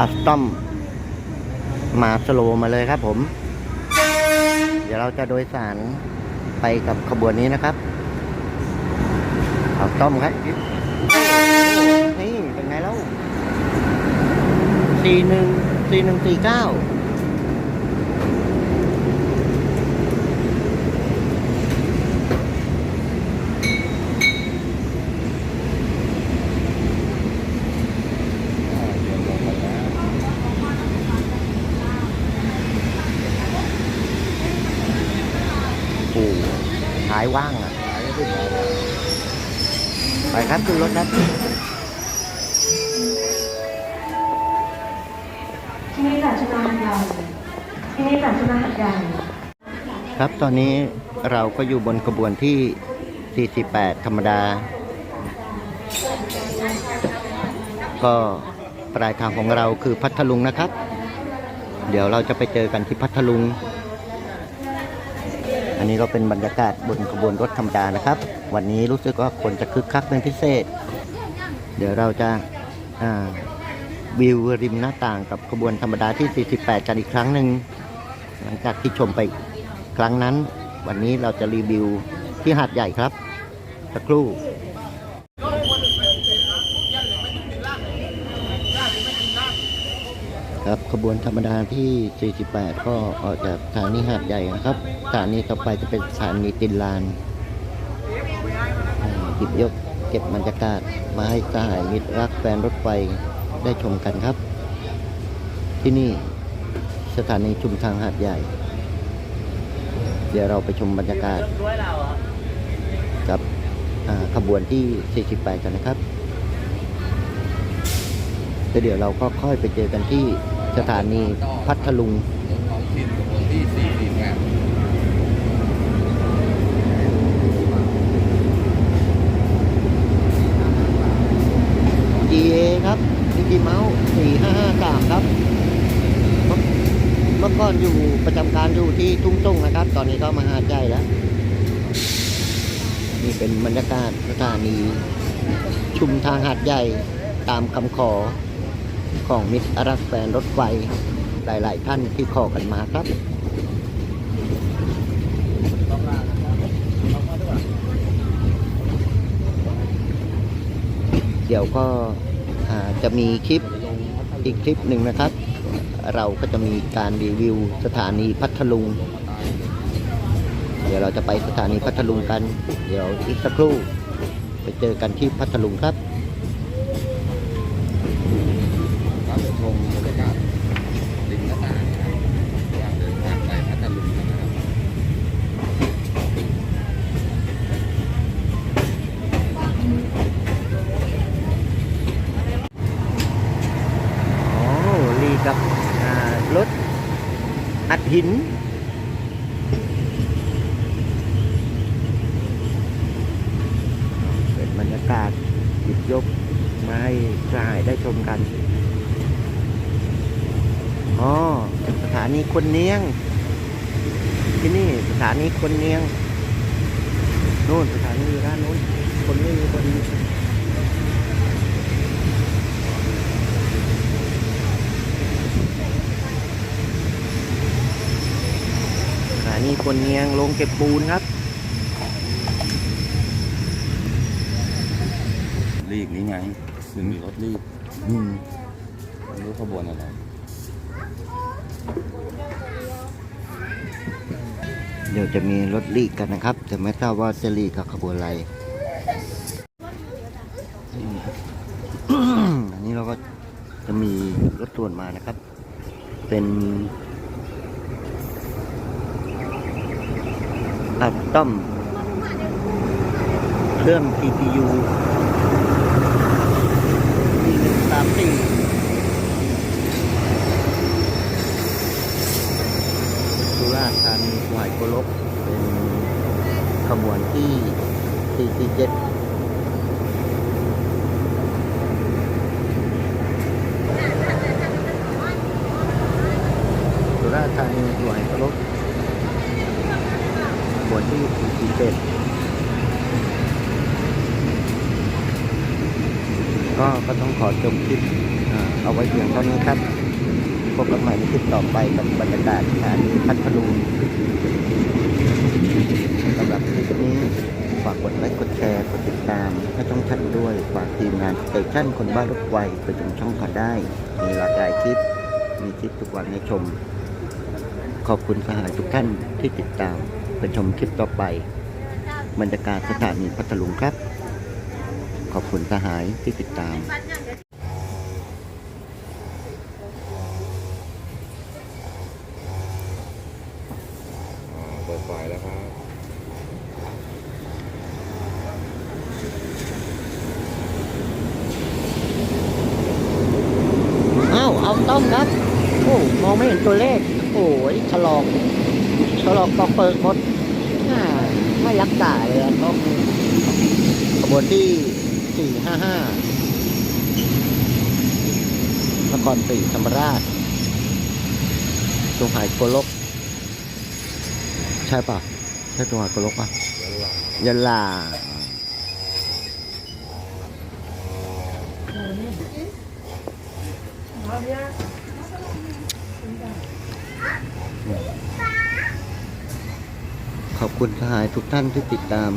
อัสตอมมาสโลมาเลยครับผม เดี๋ยวเราจะโดยสารไปกับขบวนนี้นะครับอัสตอมครับ นี่เป็นไงแล้วตีหนึ่งตีหนึ่งตีเก้า ไปครับขึ้นรถครับที่นี่ค่ะชนะหัดใหญ่ที่นี่ค่ะชนะหัดใหญ่ครับตอนนี้เราก็อยู่บนขบวนที่ 48 ธรรมดา ก็ปลายทางของเราคือพัทลุงนะครับ เดี๋ยวเราจะไปเจอกันที่พัทลุง อันนี้ก็เป็นบรรยากาศบนขบวนรถธรรมดานะครับ วันนี้รู้สึกว่าคนจะคึกคักเป็นพิเศษ เดี๋ยวเราจะาวิวริมหน้าต่างกับขบวนธรรมดาที่ 48 กันอีกครั้งหนึ่งหลังจากที่ชมไปครั้งนั้น วันนี้เราจะรีวิวที่หาดใหญ่ครับสักครู่ ครับขบวนธรรมดาที่ 48 ก็ออกจากสถานีหาดใหญ่นะครับสถานีต่อไปจะเป็นสถานีตินลานหยิบยกเก็บบรรยากาศมาให้สหายมิตรรักแฟนรถไฟได้ชมกันครับ ที่นี่สถานีชุมทางหาดใหญ่ เดี๋ยวเราไปชมบรรยากาศกับขบวนที่ 48 กันนะครับแล้วเดี๋ยวเราก็ค่อยไปเจอกันที่ สถานีพัทลุงท้องถิ่นของที่สี่สี่แปด GA ครับดิจิเมาส์4553ครับเมื่อเมื่อก่อนอยู่ประจำการอยู่ที่ทุ่งส่งนะครับ ตอนนี้ก็มาหาใหญ่แล้ว นี่เป็นบรรยากาศสถานี ชุมทางหาดใหญ่ตามคำขอ ของมิตรรักแฟนรถไฟหลาย ๆ ท่านที่ขอกันมาครับเดี๋ยวก็จะมีคลิปอีกคลิปหนึ่งนะครับ เราก็จะมีการรีวิวสถานีพัทลุง เดี๋ยวเราจะไปสถานีพัทลุงกัน เดี๋ยวอีกสักครู่ ไปเจอกันที่พัทลุงครับ มบรรยากาศริมหน้าต่างนะครับระหว่างเดินทางไปพัทลุงนะครับอ๋อรีกับอ่ารถอัดหินเป็นบรรยากาศหยิบยกมาให้สหายได้ชมกัน อ๋อสถานีคนเนียง ที่นี่สถานีคนเนียงโน่นสถานีอยู่ด้านโน้นคนไม่มีคนสถานีคนเนียงลงเก็บปูนครับรีกนี้ไงถึงมีรถรีกอืมไม่รู้ขบวนอะไร เดี๋ยวจะมีรถลีกกันนะครับ แต่ไม่ทราบว่าจะลีกกับขบวนอะไร อันนี้เราก็จะมีรถต่วนมานะครับ เป็นอัดต้อมเครื่อง GPU 3 4 ว่าทางหวายโกลกเป็นขบวนที่ที่ที่เจ็ดสุราธานีวายโกลกขบวนที่ที่เจ็ดก็ก็ต้องขอจบคลิปเอาไว้เพียงเท่านี้ครับ พบกันใหม่ในคลิปต่อไปกับบรรยากาศสถานีพัทลุงสำหรับคลิปนี้ฝากกดไลค์กดแชร์กดติดตามให้ช่องท่านด้วยฝากทีมงานสเตชันคนบ้ารถไฟไปชมช่องเขาได้ มีหลากหลายคลิป มีคลิปทุกวันให้ชม ขอบคุณสหายทุกท่านที่ติดตามไปชมคลิปต่อไป บรรยากาศสถานีพัทลุงครับ ขอบคุณสหายที่ติดตาม อ่าเปิดไฟแล้วครับ อ้าว เอา ต้อมครับ โอ้มองไม่เห็นตัวเลข โอ้ยฉลองฉลองปอกเปิดหมดไม่รักษาเลยอะต้องขบวนที่สี่ห้าห้านครศรีธรรมราชจงหายโกลก ใช่ปะใช่จงหายโกลกปะยันหลังยะลา ขอบคุณสหายทุกท่านที่ติดตาม